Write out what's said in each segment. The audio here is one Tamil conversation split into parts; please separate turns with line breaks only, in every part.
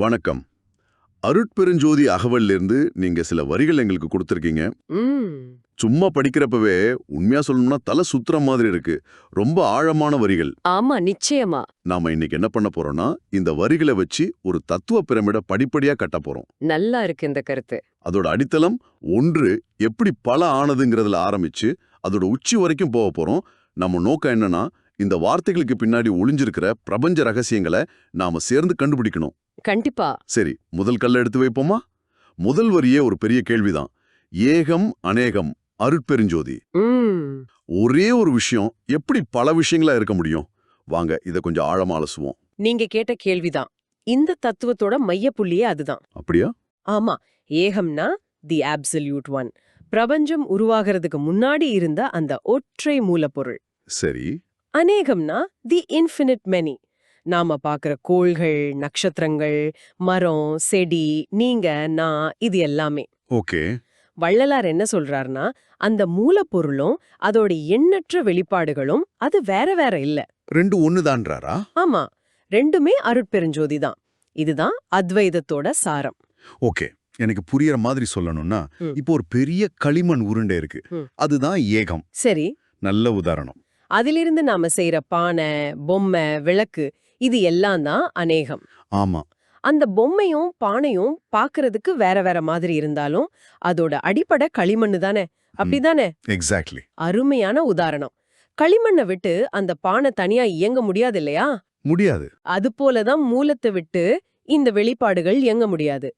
வணக்கம். அருட்பெருஞ்சோதி அகவல்ல இருந்து நீங்க சில வரிகள் எங்களுக்கு கொடுத்துருக்கீங்க. சும்மா படிக்கிறப்பவே உண்மையா சொல்லணும்னா தலை சுத்துற மாதிரி இருக்கு. ரொம்ப ஆழமான வரிகள்.
ஆமா நிச்சயமா.
நாம இன்னைக்கு என்ன பண்ண போறோம்னா இந்த வரிகளை வச்சு ஒரு தத்துவ பிரமிட படிப்படியா கட்ட போறோம்.
நல்லா இருக்கு இந்த கருத்து.
அதோட அடித்தளம் ஒன்று எப்படி பல ஆனதுங்கிறதுல ஆரம்பிச்சு அதோட உச்சி வரைக்கும் போக போறோம். நம்ம நோக்கம் என்னன்னா இந்த வார்த்தைகளுக்கு பின்னாடி ஒளிஞ்சிருக்கிற பிரபஞ்ச ரகசியங்களை நாம சேர்ந்து கண்டுபிடிக்கணும்.
கண்டிப்பா.
சரி முதல் கல்ல எடுத்து வைப்போமா? முதல் வரியே ஒரு பெரிய கேள்விதான். ஏகம் அநேகம் அருட்பெருஞ்சோதி. ஒரே ஒரு விஷயம் எப்படி பல விஷயங்களா இருக்க முடியும்? வாங்க இதை கொஞ்சம் ஆழமா அலசுவோம்.
நீங்க கேட்ட கேள்விதான். இந்த தத்துவத்தோட மையப்புள்ளியே அதுதான்.
அப்படியா?
ஆமா ஏகம்னா தி அப்சல்யூட் ஒன் பிரபஞ்சம் உருவாகிறதுக்கு முன்னாடி இருந்த அந்த ஒற்றை மூலப்பொருள்.
சரி.
அநேகம்னா தி இன்ஃபினிட் மெனி நாம பாக்குற கோள்கள் நட்சத்திரங்கள் மரம் செடி நீங்க நான் இது எல்லாமே.
ஓகே.
வள்ளலார் என்ன சொல்றாருன்னா அந்த மூலப்பொருளும் அதோட எண்ணற்ற வெளிப்பாடுகளும் அது வேற வேற இல்ல.
ரெண்டு ஒண்ணுதான்றாரா?
ஆமா. ரெண்டுமே அருட்பெருஞ்சோதி தான். இதுதான் அத்வைதத்தோட சாரம்.
ஓகே. எனக்கு புரியற மாதிரி சொல்லணும்னா. இப்போ ஒரு பெரிய களிமண் உருண்டை இருக்கு. அதுதான் ஏகம்.
சரி.
நல்ல உதாரணம்.
அதிலிருந்து நாம செய்யற பானை பொம்மை விளக்கு இது எல்லாம் தான் அநேகம்.
ஆமா.
அந்த பொம்மையும் பானையும் பார்க்கிறதுக்கு வேற வேற மாதிரி இருந்தாலும் அதோட அடிப்படை களிமண்ணு தானே? அப்படிதானே
எக்ஸாக்ட்லி
அருமையான உதாரணம். களிமண்ணை விட்டு அந்த பானை தனியா இயங்க முடியாது இல்லையா?
முடியாது.
அது போலதான் மூலத்தை விட்டு இந்த வெளிப்பாடுகள் இயங்க முடியாது.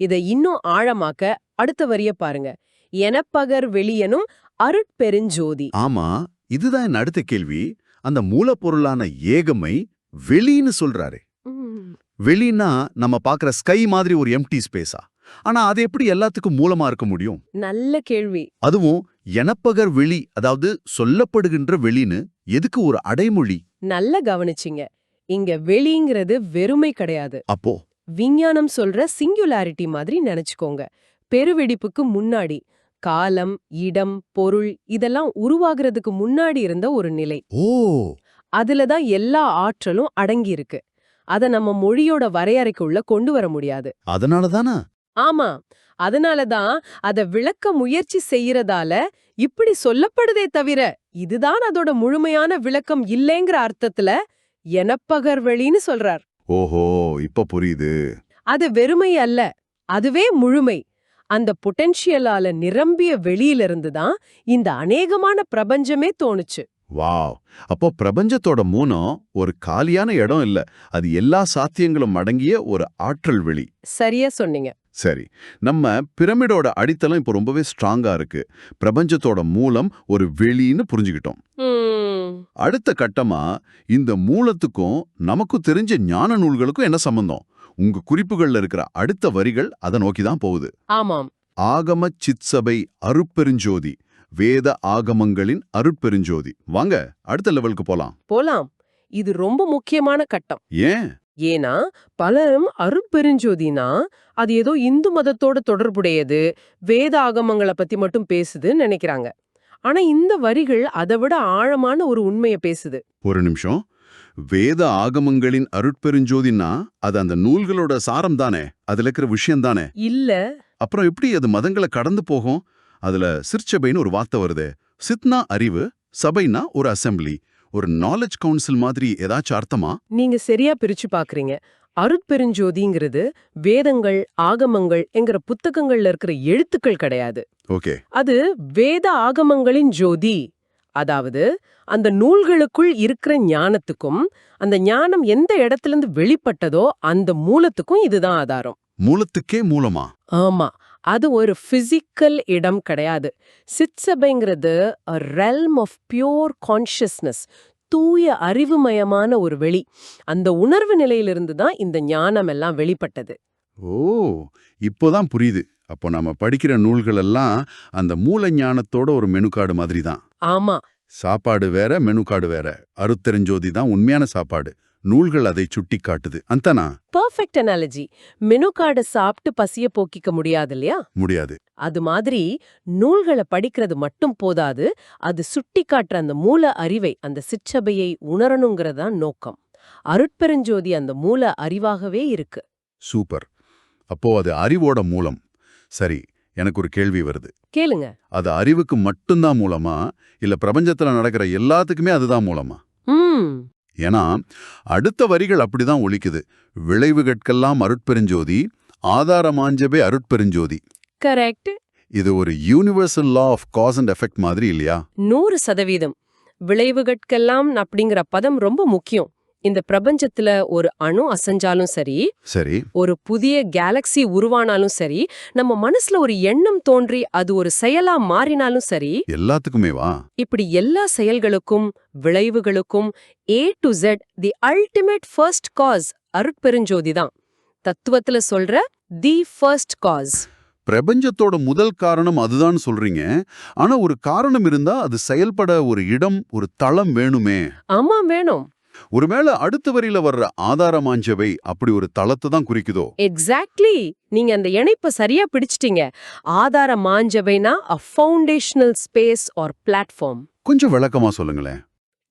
இதை இன்னும் ஆழமாக்க அடுத்த வரிய பாருங்க. எனப்பகர் வெளியனும் அருட்பெருஞ்சோதி
ஆமா இதுதான் என் அடுத்த கேள்வி. அந்த மூலப்பொருளான ஏகமை வெளின்னு சொல்றாரு. வெளின்னா நம்ம பாக்குற ஸ்கை மாதிரி ஒரு எம்டி ஸ்பேஸா ஆனா அது எப்படி எல்லாத்துக்கும் மூலமா இருக்க முடியும்?
நல்ல கேள்வி.
அதுவும் எனப்பகர் வெளி அதாவது சொல்லப்படுகின்ற வெளின்னு எதுக்கு ஒரு அடைமொழி?
நல்ல கவனிச்சிங்க. இங்க வெளிங்கிறது வெறுமை கிடையாது.
அப்போ?
விஞ்ஞானம் சொல்ற சிங்குலாரிட்டி மாதிரி நினைச்சுக்கோங்க. பெருவெடிப்புக்கு முன்னாடி காலம் இடம் பொருள் இதெல்லாம் உருவாகிறதுக்கு முன்னாடி இருந்த ஒரு நிலை.
ஓ!
அதுல தான் எல்லா ஆற்றலும் அடங்கி இருக்கு அத நம்ம மொழியோட வரையறைக்குள்ள கொண்டு வர முடியாது.
அதனால தானே?
ஆமா. அதனால தான் அத விளக்க முயற்சி செய்யறதால இப்படி சொல்லப்படுதே தவிர இதுதான் அதோட முழுமையான விளக்கம் இல்லைங்கிற அர்த்தத்துல எனப்பகர் வெளின்னு சொல்றார்.
ஓஹோ இப்ப புரியுது.
அது வெறுமை அல்ல அதுவே முழுமை. அந்த பொட்டென்ஷியலால நிரம்பிய வெளியிலிருந்து தான் இந்த அநேகமான பிரபஞ்சமே தோணுச்சு.
வாவ். அப்போ பிரபஞ்சத்தோட மூனம் ஒரு காலியான இடம் இல்ல. அது எல்லா சாத்தியங்களும் அடங்கிய ஒரு ஆற்றல் வெளி.
சரியா சொன்னீங்க.
சரி. நம்ம பிரமிடோட அடித்தளம் இப்போ ரொம்பவே ஸ்ட்ராங்கா இருக்கு. பிரபஞ்சத்தோட மூலம் ஒரு வெளின்னு புரிஞ்சுக்கிட்டோம். அடுத்த கட்டமா இந்த மூலத்துக்கும் நமக்கும் தெரிஞ்ச ஞான நூல்களுக்கும் என்ன சம்பந்தம்? உங்க குறிப்புகள்ல இருக்கிற அடுத்த வரிகள் அதை நோக்கி தான் போகுது.
ஆமாம்.
ஆகம சித்சபை அருட்பெருஞ்சோதி வேத ஆகமங்களின் அருட்பெருஞ்சோதி. வாங்க அடுத்த லெவலுக்கு போலாம்.
போலாம். இது ரொம்ப முக்கியமான கட்டம்.
ஏன்?
ஏன்னா பலரும் அருட்பெருஞ்சோதினா அது ஏதோ இந்து மதத்தோட தொடர்புடையது வேத ஆகமங்களை பத்தி மட்டும் பேசுதுன்னு நினைக்கிறாங்க. ஆனா இந்த வரிகள் அதை விட ஆழமான ஒரு உண்மையை பேசுது.
ஒரு நிமிஷம். வேத ஆகமங்களின் அருட்பெருஞ்சோதின்னா அது அந்த நூல்களோட சாரம் தானே? அதுல இருக்கிற விஷயம் தானே
இல்ல.
அப்புறம் எப்படி அது மதங்களை கடந்து போகும்? அதுல சிற்சபைன்னு ஒரு வார்த்தை வருது. சித்னா அறிவு சபைனா ஒரு அசெம்பிளி ஒரு நாலேஜ் கவுன்சில் மாதிரி ஏதாச்சும் அர்த்தமா?
நீங்க சரியா பிரிச்சு பாக்குறீங்க. அருட்பெருஞ்சோதிங்கிறது வேதங்கள் ஆகமங்கள் என்கிற புத்தகங்கள்ல இருக்கிற எழுத்துக்கள் கிடையாது.
ஓகே.
அது வேத ஆகமங்களின் ஜோதி. அதாவது அந்த நூல்களுக்குள் இருக்கிற ஞானத்துக்கும் அந்த ஞானம் எந்த இடத்துல வெளிப்பட்டதோ அந்த மூலத்துக்கும் இதுதான் ஆதாரம்.
மூலத்துக்கே மூலமா?
ஆமா. அது ஒரு பிசிக்கல் இடம் கிடையாது. சிற்சபைங்கிறது ரெல்ம் ஆஃப் பியோர் கான்ஷியஸ்னஸ் தூய அறிவுமயமான ஒரு வெளி. அந்த உணர்வு நிலையிலிருந்து தான் இந்த ஞானம் எல்லாம் வெளிப்பட்டது.
ஓ இப்போதான் புரியுது. அப்போ நம்ம படிக்கிற நூல்கள் எல்லாம் அந்த மூல ஞானத்தோட ஒரு மெனுகார்டு மாதிரி தான்.
ஆமா.
சாப்பாடு வேற மெனுகார்டு வேற. அருத்தெரிஞ்சோதி தான் உண்மையான சாப்பாடு. நூல்கள் அதை சுட்டி காட்டுது அந்தனா?
பர்ஃபெக்ட் அனாலஜி மெனு கார்டை சாப்பிட்டு பசிய போக்கிக்க முடியாது இல்லையா
முடியாது.
அது மாதிரி நூல்களை படிக்கிறது மட்டும் போதாது அது சுட்டி காட்டுற அந்த மூல அறிவை அந்த சிற்றபையை உணரணுங்கிறதான் நோக்கம். அருட்பெருஞ்சோதி அந்த மூல அறிவாகவே இருக்கு.
சூப்பர். அப்போ அது அறிவோட மூலம். சரி எனக்கு ஒரு கேள்வி வருது.
கேளுங்க.
அது அறிவுக்கு மட்டும்தான் மூலமா இல்ல பிரபஞ்சத்துல நடக்கிற எல்லாத்துக்குமே அதுதான் மூலமா? ஏன்னா அடுத்த வரிகள் அப்படிதான் ஒலிக்குது. விளைவுகட்கெல்லாம் அருட்பெருஞ்சோதி ஆதாரமாஞ்சபே அருட்பெருஞ்சோதி.
கரெக்ட்.
இது ஒரு universal law of cause and effect மாதிரி இல்லையா?
நூறு சதவீதம். விளைவுகட்கெல்லாம் அப்படிங்கிற பதம் ரொம்ப முக்கியம். இந்த பிரபஞ்சத்துல ஒரு அணு அசைஞ்சாலும் சரி
சரி.
ஒரு புதிய கேலக்சி உருவானாலும் சரி நம்ம மனசுல ஒரு எண்ணம் தோன்றி அது ஒரு செயலா மாறினாலும் சரி
எல்லாத்துக்குமே வா.
இப்படி எல்லா செயல்களுக்கும் விளைவுகளுக்கும் A to Z the ultimate first cause அருட்பெருஞ்சோதி தான். தத்துவத்துல சொல்ற தி ஃபர்ஸ்ட் காஸ்
பிரபஞ்சத்தோட முதல் காரணம் அதுதான் சொல்றீங்க. ஆனா ஒரு காரணம் இருந்தா அது செயல்பட ஒரு இடம் ஒரு தளம் வேணுமே.
ஆமா வேணும்.
ஒருவேளை அடுத்த வரியில வர்ற ஆதாரமாஞ்சவை அப்படி ஒரு தளத்தை தான் குறிக்குதோ?
எக்ஸாக்ட்லி நீங்க அந்த இணைப்பை சரியா பிடிச்சிட்டீங்க. ஆதார மாஞ்சவைனா a foundational space or platform
கொஞ்சம் விளக்கமா சொல்லுங்களேன்.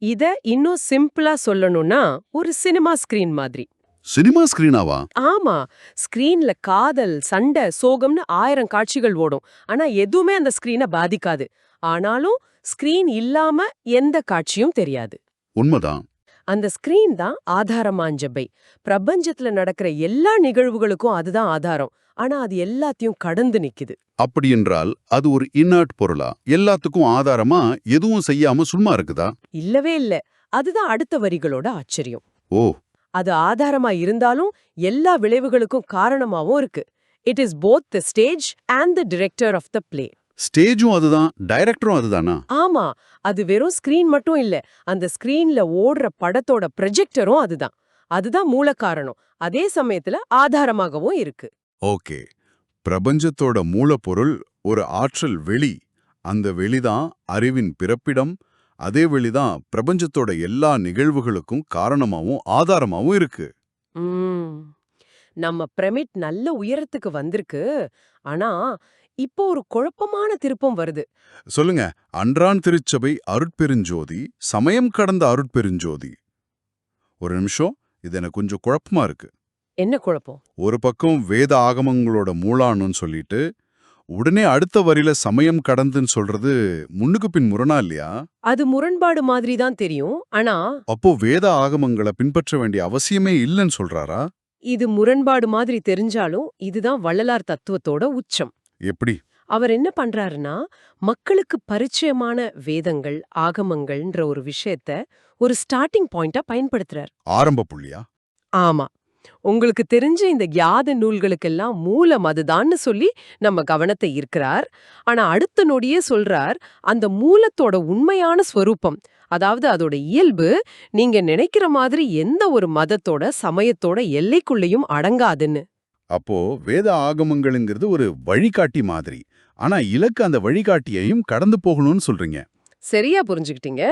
இத இன்னும் சிம்பிளா சொல்லணும்னா ஒரு சினிமா ஸ்கிரீன் மாதிரி.
சினிமா ஸ்கிரீனாவா
ஆமா. ஸ்கிரீன்ல காதல் சண்டை சோகம்னு ஆயிரம் காட்சிகள் ஓடும். ஆனா எதுவுமே அந்த ஸ்கிரீனை பாதிக்காது. ஆனாலும் ஸ்கிரீன் இல்லாம எந்த காட்சியும் தெரியாது.
உண்மைதான்.
அந்த ஸ்கிரீன் தான் ஆதாரமாஞ்சபை பிரபஞ்சத்துல நடக்கிற எல்லா நிகழ்வுகளுக்கும் அதுதான் ஆதாரம். ஆனா அது எல்லாத்தையும் கடந்து நிக்குது.
அப்படி என்றால் அது ஒரு இன்னர்ட் பொருளா? எல்லாத்துக்கும் ஆதாரமா? எதுவும் செய்யாம சும்மா இருக்குதா?
இல்லவே இல்ல. அதுதான் அடுத்த வரிகளோட ஆச்சரியம்.
ஓ.
அது ஆதாரமா இருந்தாலும் எல்லா விளைவுகளுக்கும் காரணமாவும் இருக்கு. It is both the stage and the director of the play
ஸ்டேஜும் அதுதான் டைரக்டரும் அதுதானா?
ஆமா அது வெறும் ஸ்கிரீன் மட்டும் இல்ல. அந்த ஸ்கிரீன்ல ஓடுற படத்தோட ப்ரொஜெக்டரும் அதுதான். அதுதான் மூல காரணம். அதே சமயத்துல ஆதாரமாகவும் இருக்கு.
ஓகே. பிரபஞ்சத்தோட மூலப்பொருள் ஒரு ஆற்றல் வெளி. அந்த வெளிதான் அறிவின் பிறப்பிடம். அதே வெளிதான் பிரபஞ்சத்தோட எல்லா நிகழ்வுகளுக்கும் காரணமாவும் ஆதாரமாவும் இருக்கு.
நம்ம பிரமிட் நல்ல உயரத்துக்கு வந்திருக்கு. ஆனா இப்போ ஒரு குழப்பமான திருப்பம் வருது.
சொல்லுங்க. அன்றான் திருச்சபை அருட்பெருஞ்சோதி சமயம் கடந்த அருட்பெருஞ்சோதி. ஒரு நிமிஷம். இது எனக்கு கொஞ்சம் குழப்பமா இருக்கு.
என்ன குழப்பம்?
ஒரு பக்கம் வேத ஆகமங்களோட மூலானுன்னு சொல்லிட்டு உடனே அடுத்த வரியில சமயம் கடந்துன்னு சொல்றது முன்னுக்கு பின் முரணா இல்லையா?
அது முரண்பாடு மாதிரி தான் தெரியும். ஆனா
அப்போ வேத ஆகமங்களை பின்பற்ற வேண்டிய அவசியமே இல்லைன்னு சொல்றாரா?
இது முரண்பாடு மாதிரி தெரிஞ்சாலும் இதுதான் வள்ளலார் தத்துவத்தோட உச்சம்.
எப்படி?
அவர் என்ன பண்றாருன்னா மக்களுக்கு பரிச்சயமான வேதங்கள் ஆகமங்கள்ன்ற ஒரு விஷயத்த ஒரு ஸ்டார்டிங் பாயிண்டா பயன்படுத்துறார்.
ஆரம்ப புள்ளியா?
ஆமா. உங்களுக்கு தெரிஞ்ச இந்த யாத நூல்களுக்கெல்லாம் மூலம் அதுதான்னு சொல்லி நம்ம கவனத்தை ஈர்க்கிறார். ஆனா அடுத்த நொடியே சொல்றார் அந்த மூலத்தோட உண்மையான ஸ்வரூபம் அதாவது அதோட இயல்பு நீங்க நினைக்கிற மாதிரி எந்த ஒரு மதத்தோட சமயத்தோட எல்லைக்குள்ளேயும் அடங்காதுன்னு.
அப்போ வேத ஆகமங்கள்ங்கிறது ஒரு வழிகாட்டி மாதிரி. ஆனா இலக்கு அந்த வழிகாட்டியையும் கடந்து போகணும்னு சொல்றீங்க.
சரியா புரிஞ்சுக்கிட்டீங்க.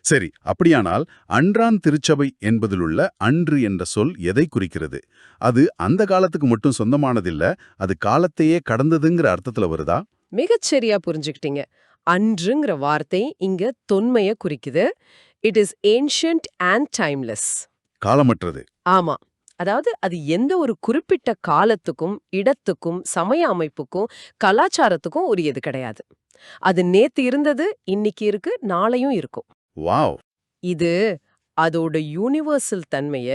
சரி அப்படியானால் அன்றான் திருச்சபை என்பதிலுள்ள அன்று என்ற சொல் எதை குறிக்கிறது? அது அந்த காலத்துக்கு மட்டும் சொந்தமானதில்ல அது காலத்தையே கடந்ததுங்கிற அர்த்தத்துல வருதா?
மிகச் சரியா புரிஞ்சுக்கிட்டீங்க. அன்றுங்கிற வார்த்தை இங்க தொன்மைய குறிக்குது. It is ancient and timeless
காலமற்றது.
ஆமா. அதாவது அது எந்த ஒரு குறிப்பிட்ட காலத்துக்கும் இடத்துக்கும் சமய அமைப்புக்கும் கலாச்சாரத்துக்கும் உரியது கிடையாது. அது நேத்து இருந்தது இன்னைக்கு இருக்கு நாளையும் இருக்கும்.
வாவ்!
இது அதோட யூனிவர்சல் தன்மைய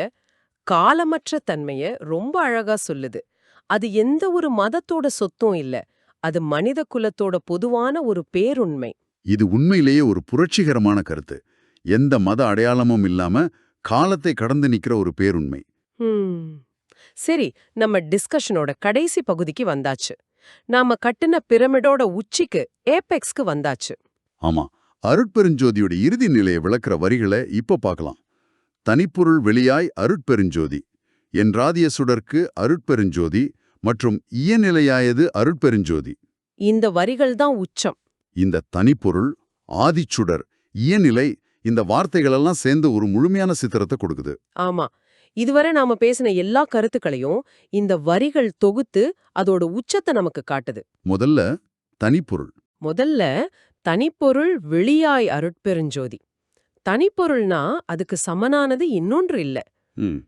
காலமற்ற தன்மைய ரொம்ப அழகா சொல்லுது. அது எந்த ஒரு மதத்தோட சொத்தும் இல்ல. அது மனித குலத்தோட பொதுவான ஒரு பேருண்மை.
இது உண்மையிலேயே ஒரு புரட்சிகரமான கருத்து. எந்த மத அடையாளமும் இல்லாம காலத்தை கடந்து நிக்கிற ஒரு பேருண்மை.
சரி நம்ம டிஸ்கஷனோட கடைசி பகுதிக்கு வந்தாச்சு. நாம கட்டுன பிரமிடோட உச்சிக்கு ஏபெக்ஸ்க்கு வந்தாச்சு.
ஆமா அருட்பெருஞ்சோதியோட இறுதி நிலையை விளக்குற வரிகளை இப்ப பார்க்கலாம். தனிப்பொருள் வெளியாய் அருட்பெருஞ்சோதி. என்றாதிய சுடர்க்கு அருட்பெருஞ்சோதி மற்றும் இயநிலையாயது அருட்பெருஞ்சோதி.
இந்த வரிகள் தான் உச்சம்.
இந்த தனிப்பொருள் ஆதிச்சுடர் இயநிலை இந்த வார்த்தைகளெல்லாம் சேர்ந்து ஒரு முழுமையான சித்திரத்தை கொடுக்குது.
ஆமா இதுவரை நாம பேசின எல்லா கருத்துக்களையும் இந்த வரிகள் தொகுத்து அதோட உச்சத்தை நமக்கு காட்டுது.
முதல்ல தனிப்பொருள்.
முதல்ல தனிப்பொருள் வெளியாய் அருட்பெருஞ்சோதி. தனிப்பொருள்னா அதுக்கு சமனானது இன்னொன்று இல்ல.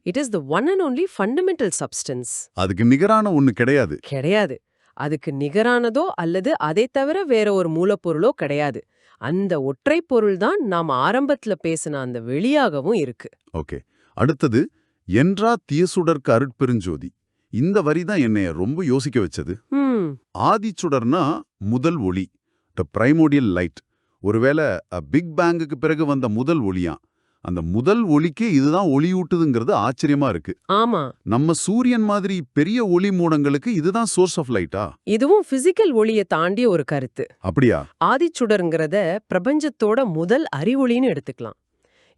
It is the one and only fundamental substance
அதுக்கு நிகரான ஒண்ணு கிடையாது.
கிடையாது. அதுக்கு நிகரானதோ அல்லது அதை தவிர வேற ஒரு மூலப்பொருளோ கிடையாது. அந்த ஒற்றை பொருள் தான் நாம் ஆரம்பத்துல பேசின அந்த வெளியாகவும் இருக்கு.
ஓகே. அடுத்தது என்றா தீயசுடர்க்கு அருட்பெருஞ்சோதி. இந்த வரி தான் என்னைய ரொம்ப யோசிக்க வச்சது. ஆதிச்சுடர்னா முதல் ஒளி த பிரைமோடியல் லைட் ஒருவேளை பிக் பேங்குக்கு பிறகு வந்த முதல் ஒளியாம் அந்த முதல் ஒளிக்கே இதுதான் ஒளியூட்டுதுங்கிறது ஆச்சரியமா இருக்கு.
ஆமா.
நம்ம சூரியன் மாதிரி பெரிய ஒளி மூடங்களுக்கு இதுதான் சோர்ஸ் ஆஃப் லைட்டா
இதுவும் பிசிக்கல் ஒளியை தாண்டிய ஒரு கருத்து.
அப்படியா?
ஆதிச்சுடருங்கிறத பிரபஞ்சத்தோட முதல் அறிவொளின்னு எடுத்துக்கலாம்.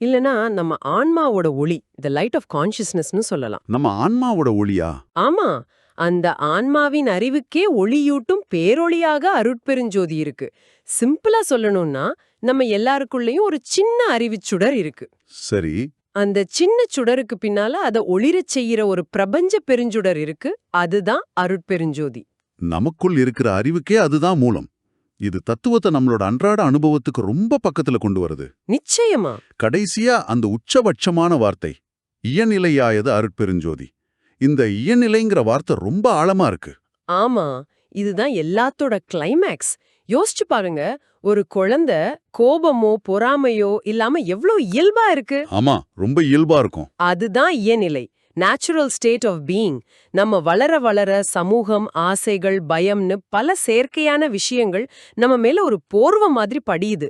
இல்லனா நம்ம ஆன்மாவோட ஒளி த லைட் ஆஃப் கான்ஷியஸ்னஸ்னு சொல்லலாம்.
நம்ம ஆன்மாவோட ஒளியா?
ஆமா. அந்த ஆன்மாவின் அறிவுக்கே ஒளியூட்டும் பேரொளியாக அருட்பெருஞ்சோதி இருக்கு. சிம்பிளா சொல்லணும்னா நம்ம எல்லாருக்குள்ளேயும் ஒரு சின்ன அறிவுச்சுடர் இருக்கு.
சரி.
அந்த சின்ன சுடருக்கு பின்னால அத ஒளிரச் செய்யற ஒரு பிரபஞ்ச பெருஞ்சுடர் இருக்கு அதுதான் அருட்பெருஞ்சோதி.
நமக்குள் இருக்கிற அறிவுக்கே அதுதான் மூலம். இது தத்துவத்தை நம்மளோட அன்றாட அனுபவத்துக்கு ரொம்ப பக்கத்துல கொண்டு வருது.
நிச்சயமா.
கடைசியா அந்த உச்சபட்சமான வார்த்தை இயநிலையாயது அருட்பெருஞ்சோதி. இந்த இயநிலைங்கிற வார்த்தை ரொம்ப ஆழமா இருக்கு.
ஆமா இதுதான் எல்லாத்தோட கிளைமேக்ஸ் யோசிச்சு பாருங்க ஒரு குழந்தை கோபமோ பொறாமையோ இல்லாம எவ்ளோ இயல்பா இருக்கு.
ஆமா ரொம்ப இயல்பா இருக்கும்.
அதுதான் இயநிலை நேச்சுரல் ஸ்டேட் ஆஃப் பீயிங் நம்ம வளர வளர சமூகம் ஆசைகள் பயம்னு பல செயற்கையான விஷயங்கள் நம்ம மேல ஒரு போர்வ மாதிரி படியுது.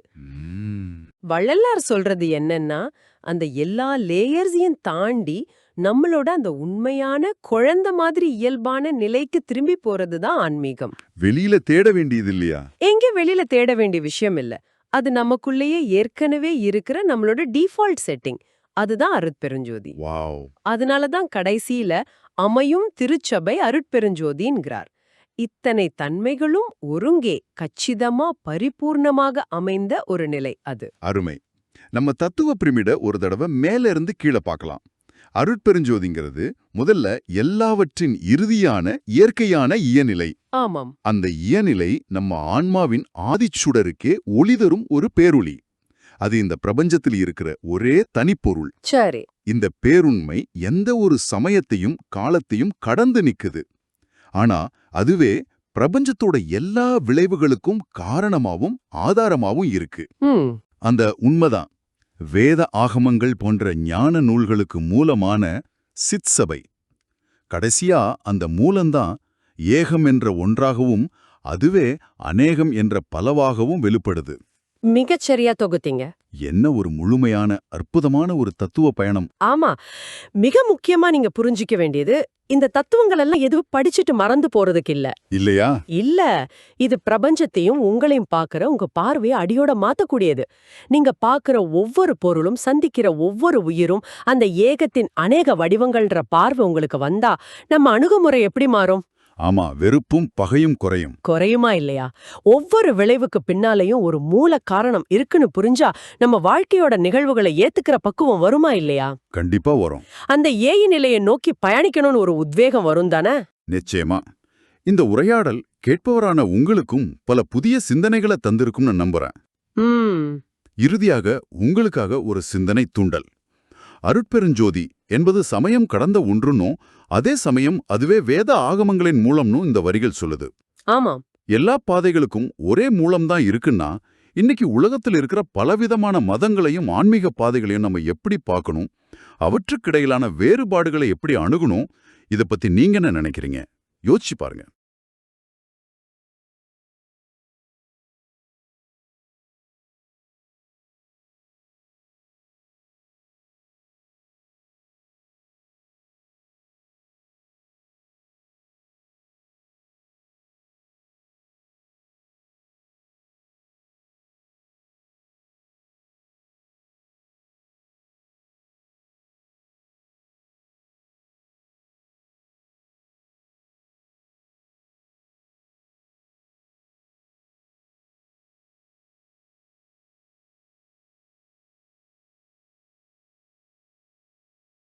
வள்ளலார் சொல்றது என்னன்னா அந்த எல்லா லேயர்ஸையும் தாண்டி நம்மளோட அந்த உண்மையான குழந்தை மாதிரி இயல்பான நிலைக்கு திரும்பி போறது தான் ஆன்மீகம்.
வெளியில தேட வேண்டியது இல்லையா?
எங்க வெளியில தேட வேண்டிய விஷயம் இல்ல. அது நமக்குள்ளேயே ஏற்கனவே இருக்கிற நம்மளோட டிஃபால்ட் செட்டிங் அதுதான் அருட்பெருஞ்சோதி.
வாவ்.
அதனால தான் கடைசியில அமையும் திருச்சபை அருட்பெருஞ்சோதின்கிறார் இத்தனை தன்மைகளும் ஒருங்கே கச்சிதமா பரிபூர்ணமாக அமைந்த ஒரு நிலை அது.
அருமை. நம்ம தத்துவ பிரமிட ஒரு தடவை மேல இருந்து கீழே பார்க்கலாம். அருட்பெருஞ்சோதிங்கிறது முதல்ல எல்லாவற்றின் இறுதியான இயற்கையான இயநிலை.
ஆமாம்.
அந்த இயநிலை நம்ம ஆன்மாவின் ஆதிச்சுடருக்கே ஒளிதரும் ஒரு பேரொளி. அது இந்த பிரபஞ்சத்தில் இருக்கிற ஒரே தனிப்பொருள்.
சரி.
இந்த பேருண்மை எந்த ஒரு சமயத்தையும் காலத்தையும் கடந்து நிக்குது. ஆனா அதுவே பிரபஞ்சத்தோட எல்லா விளைவுகளுக்கும் காரணமாவும் ஆதாரமாவும் இருக்கு. அந்த உண்மைதான். வேத ஆகமங்கள் போன்ற ஞான நூல்களுக்கு மூலமான சித்சபை. கடைசியா அந்த மூலம்தான் ஏகம் என்ற ஒன்றாகவும் அதுவே அநேகம் என்ற பலவாகவும் வெளிப்படுது.
மிகச்சரியா தொகுத்தீங்க.
என்ன ஒரு முழுமையான அற்புதமான ஒரு தத்துவ பயணம்.
ஆமா. மிக முக்கியமா நீங்க புரிஞ்சிக்க வேண்டியது இந்த தத்துவங்கள் எல்லாம் எதுவும் படிச்சுட்டு மறந்து போறதுக்கு இல்ல.
இல்லையா?
இல்ல. இது பிரபஞ்சத்தையும் உங்களையும் பார்க்கற உங்க பார்வையை அடியோட மாத்தக்கூடியது. நீங்க பார்க்கற ஒவ்வொரு பொருளும் சந்திக்கிற ஒவ்வொரு உயிரும் அந்த ஏகத்தின் அநேக வடிவங்கள்ன்ற பார்வை உங்களுக்கு வந்தா நம்ம அணுகுமுறை எப்படி மாறும்?
ஆமா வெறுப்பும் பகையும் குறையும்.
குறையுமா இல்லையா? ஒவ்வொரு விளைவுக்கு பின்னாலேயும் ஒரு மூல காரணம் இருக்குன்னு புரிஞ்சா நம்ம வாழ்க்கையோட நிகழ்வுகளை ஏத்துக்கிற பக்குவம் வருமா இல்லையா?
கண்டிப்பா வரும்.
அந்த ஏய் நிலையை நோக்கி பயணிக்கணும்னு ஒரு உத்வேகம் வரும் தானே?
நிச்சயமா. இந்த உரையாடல் கேட்பவரான உங்களுக்கும் பல புதிய சிந்தனைகளை தந்திருக்கும்னு நம்புறேன். இறுதியாக உங்களுக்காக ஒரு சிந்தனை தூண்டல். அருட்பெருஞ்சோதி என்பது சமயம் கடந்த ஒன்றுன்னும் அதே சமயம் அதுவே வேத ஆகமங்களின் மூலம்னும் இந்த வரிகள் சொல்லுது.
ஆமாம்.
எல்லா பாதைகளுக்கும் ஒரே மூலம்தான் இருக்குன்னா இன்னைக்கு உலகத்தில் இருக்கிற பலவிதமான மதங்களையும் ஆன்மீக பாதைகளையும் நம்ம எப்படி பார்க்கணும் அவற்றுக்கிடையிலான வேறுபாடுகளை எப்படி அணுகணும் இத பத்தி நீங்க என்ன நினைக்கிறீங்க? யோசிச்சு பாருங்க.